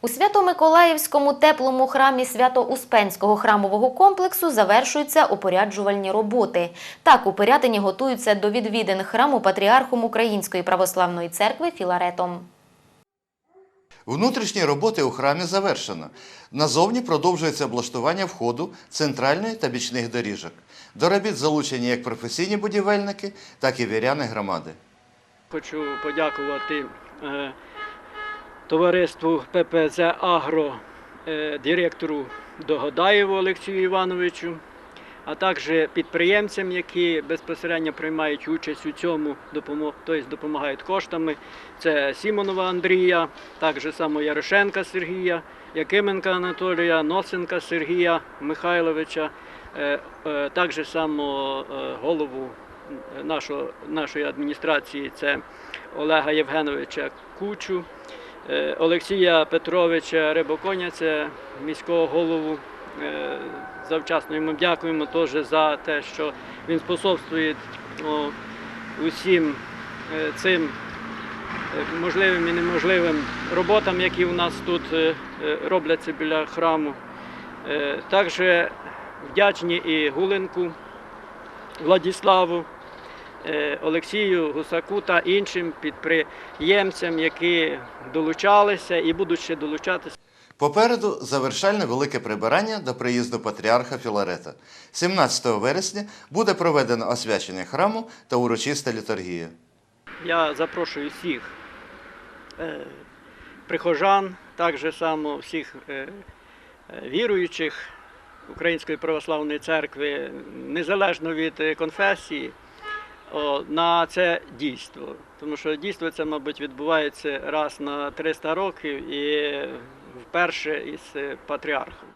У Свято-Миколаївському теплому храмі Свято-Успенського храмового комплексу завершуються опоряджувальні роботи. Так, у Пирятині готуються до відвідин храму патріархом Української православної церкви Філаретом. Внутрішні роботи у храмі завершено. Назовні продовжується облаштування входу центральної та бічних доріжок. До робіт залучені як професійні будівельники, так і віряни громади. Хочу подякувати е, товариству ППЗ Агро, е, директору Догодаєву Олексію Івановичу, а також підприємцям, які безпосередньо приймають участь у цьому, тобто допомагають коштами. Це Сімонова Андрія, також само Ярошенка Сергія, Якименка Анатолія, Носенка Сергія Михайловича, е, е, також само голову нашої адміністрації це Олега Євгеновича Кучу, Олексія Петровича Рибоконя, це міського голову. Е, Завчасно йому дякуємо теж за те, що він способствує усім е, цим е, можливим і неможливим роботам, які у нас тут е, е, робляться біля храму. Е, Також вдячні і Гуленку Владіславу, е, Олексію Гусаку та іншим підприємцям, які долучалися і будуть ще долучатися. Попереду завершальне велике прибирання до приїзду патріарха Філарета. 17 вересня буде проведено освячення храму та урочиста літургія. Я запрошую всіх е, прихожан, так само всіх е, е, віруючих Української православної церкви, незалежно від е, конфесії, о, на це дійство. Тому що дійство це, мабуть, відбувається раз на 300 років і вперше із е, патріархом.